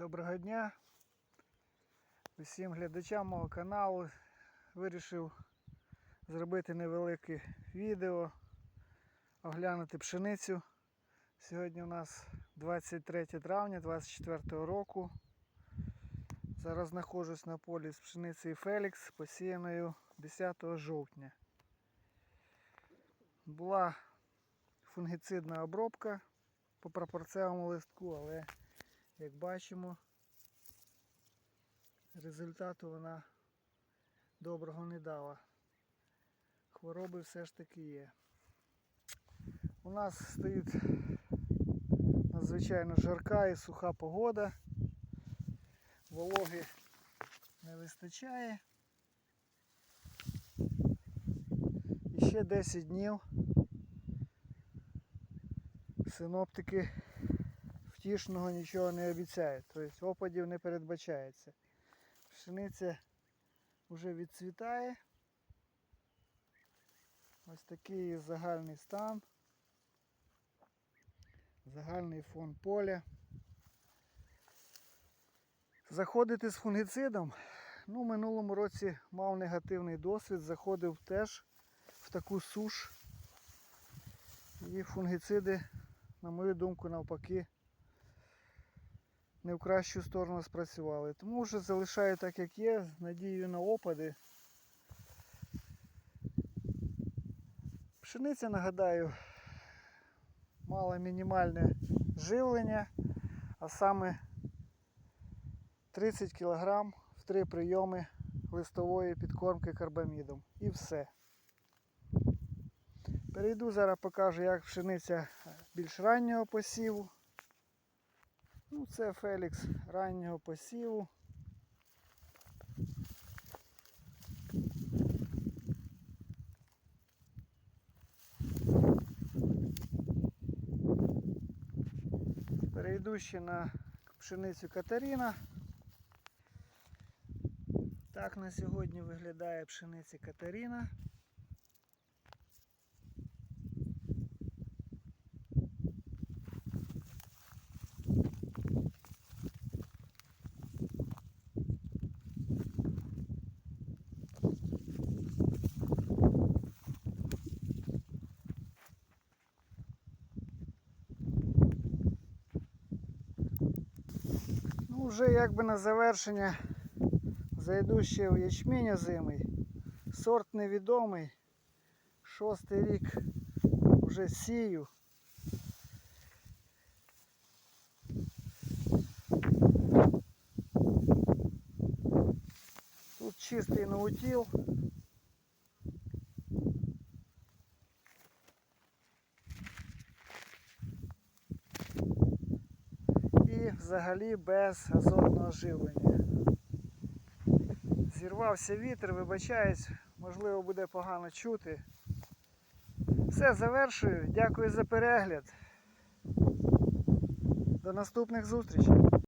Доброго дня усім глядачам мого каналу. Вирішив зробити невелике відео, оглянути пшеницю. Сьогодні у нас 23 травня 24 року. Зараз знаходжусь на полі з пшеницею Фелікс, посіяною 10 жовтня. Була фунгіцидна обробка по пропорційному листку, але як бачимо, результату вона доброго не дала. Хвороби все ж таки є. У нас стоїть надзвичайно жарка і суха погода. Вологи не вистачає. І ще 10 днів синоптики втішного нічого не обіцяють. Тобто опадів не передбачається. Пшениця вже відцвітає. Ось такий загальний стан. Загальний фон поля. Заходити з фунгіцидом. Ну, минулому році мав негативний досвід, заходив теж в таку суш. І фунгіциди, на мою думку, навпаки, не в кращу сторону спрацювали. Тому вже залишаю так, як є, з надією на опади. Пшениця, нагадаю, мала мінімальне живлення, а саме 30 кг в три прийоми листової підкормки карбамідом. І все. Перейду зараз покажу, як пшениця більш раннього посіву. Ну, це Фелікс раннього посіву. Перейду ще на пшеницю Катерина. Так на сьогодні виглядає пшениця Катерина. Вже якби на завершення зайду ще в ячмінь озимий. Сорт невідомий. Шостий рік вже сію. Тут чистий наутіл. Взагалі без азотного живлення. Зірвався вітер, вибачаюсь, можливо буде погано чути. Все, завершую. Дякую за перегляд. До наступних зустрічей.